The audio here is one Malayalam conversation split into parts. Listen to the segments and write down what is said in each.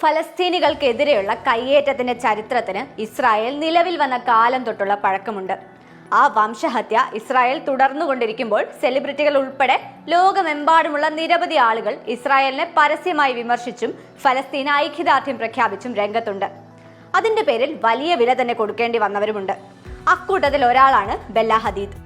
ഫലസ്തീനികൾക്കെതിരെയുള്ള കയ്യേറ്റത്തിന്റെ ചരിത്രത്തിന് ഇസ്രായേൽ നിലവിൽ വന്ന കാലം തൊട്ടുള്ള പഴക്കമുണ്ട്. ആ വംശഹത്യ ഇസ്രായേൽ തുടർന്നുകൊണ്ടിരിക്കുമ്പോൾ സെലിബ്രിറ്റികൾ ഉൾപ്പെടെ ലോകമെമ്പാടുമുള്ള നിരവധി ആളുകൾ ഇസ്രായേലിനെ പരസ്യമായി വിമർശിച്ചും ഫലസ്തീൻ ഐക്യദാർഢ്യം പ്രഖ്യാപിച്ചും രംഗത്തുണ്ട്. അതിന്റെ പേരിൽ വലിയ വില തന്നെ കൊടുക്കേണ്ടി വന്നവരുമുണ്ട്. അക്കൂട്ടത്തിൽ ഒരാളാണ് ബെല്ല ഹദീദ്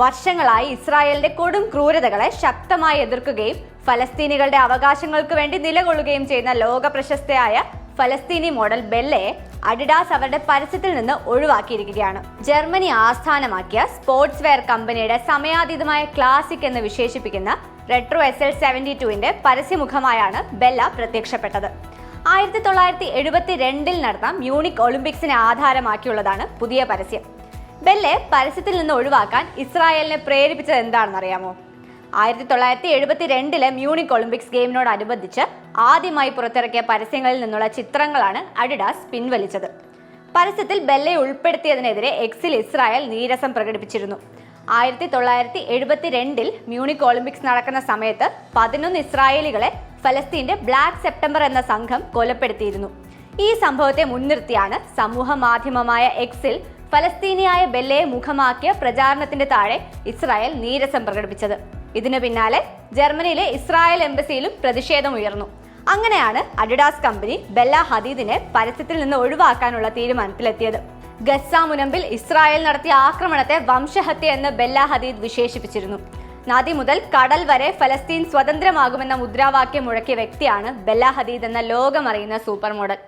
വർഷങ്ങളായി ഇസ്രായേലിന്റെ കൊടും ക്രൂരതകളെ ശക്തമായി എതിർക്കുകയും ഫലസ്തീനികളുടെ അവകാശങ്ങൾക്ക് വേണ്ടി നിലകൊള്ളുകയും ചെയ്യുന്ന ലോക പ്രശസ്തയായ ഫലസ്തീനി മോഡൽ ബെല്ലയെ അഡിഡാസ് അവരുടെ പരസ്യത്തിൽ നിന്ന് ഒഴിവാക്കിയിരിക്കുകയാണ്. ജർമ്മനി ആസ്ഥാനമാക്കിയ സ്പോർട്സ് വെയർ കമ്പനിയുടെ സമയാതീതമായ ക്ലാസിക് എന്ന് വിശേഷിപ്പിക്കുന്ന റെട്രോ എസ് എൽ സെവന്റി ടുവിന്റെ പരസ്യമുഖമായാണ് ബെല്ല പ്രത്യക്ഷപ്പെട്ടത്. ആയിരത്തി തൊള്ളായിരത്തി എഴുപത്തി രണ്ടിൽ നടന്ന മ്യൂണിക് ഒളിമ്പിക്സിനെ ആധാരമാക്കിയുള്ളതാണ് പുതിയ പരസ്യം. ബെല്ലെ പരസ്യത്തിൽ നിന്ന് ഒഴിവാക്കാൻ ഇസ്രായേലിനെ പ്രേരിപ്പിച്ചത് എന്താണെന്ന് അറിയാമോ ആയിരത്തി തൊള്ളായിരത്തി എഴുപത്തി രണ്ടിലെ മ്യൂണിക് ഒളിമ്പിക്സ് ഗെയിമിനോടനുബന്ധിച്ച് ആദ്യമായി പുറത്തിറക്കിയ പരസ്യങ്ങളിൽ നിന്നുള്ള ചിത്രങ്ങളാണ് അഡിഡാസ് പിൻവലിച്ചത്. പരസ്യത്തിൽ ബെല്ലെ ഉൾപ്പെടുത്തിയതിനെതിരെ എക്സിൽ ഇസ്രായേൽ നീരസം പ്രകടിപ്പിച്ചിരുന്നു. ആയിരത്തി തൊള്ളായിരത്തി എഴുപത്തി രണ്ടിൽ മ്യൂണിക് ഒളിമ്പിക്സ് നടക്കുന്ന സമയത്ത് പതിനൊന്ന് ഇസ്രായേലികളെ ഫലസ്തീന്റെ ബ്ലാക്ക് സെപ്റ്റംബർ എന്ന സംഘം കൊലപ്പെടുത്തിയിരുന്നു. ഈ സംഭവത്തെ മുൻനിർത്തിയാണ് സമൂഹ മാധ്യമമായ എക്സിൽ ഫലസ്തീനിയായ ബെല്ലയെ മുഖമാക്കിയ പ്രചാരണത്തിന്റെ താഴെ ഇസ്രായേൽ നീരസം പ്രകടിപ്പിച്ചത്. ഇതിനു പിന്നാലെ ജർമ്മനിയിലെ ഇസ്രായേൽ എംബസിയിലും പ്രതിഷേധം ഉയർന്നു. അങ്ങനെയാണ് അഡിഡാസ് കമ്പനി ബെല്ല ഹദീദിനെ പരസ്യത്തിൽ നിന്ന് ഒഴിവാക്കാനുള്ള തീരുമാനത്തിലെത്തിയത്. ഗസ മുനമ്പിൽ ഇസ്രായേൽ നടത്തിയ ആക്രമണത്തെ വംശഹത്യ എന്ന് ബെല്ല ഹദീദ് വിശേഷിപ്പിച്ചിരുന്നു. നദി മുതൽ കടൽ വരെ ഫലസ്തീൻ സ്വതന്ത്രമാകുമെന്ന മുദ്രാവാക്യം മുഴക്കിയ വ്യക്തിയാണ് ബെല്ല ഹദീദ് എന്ന ലോകമറിയുന്ന സൂപ്പർ മോഡൽ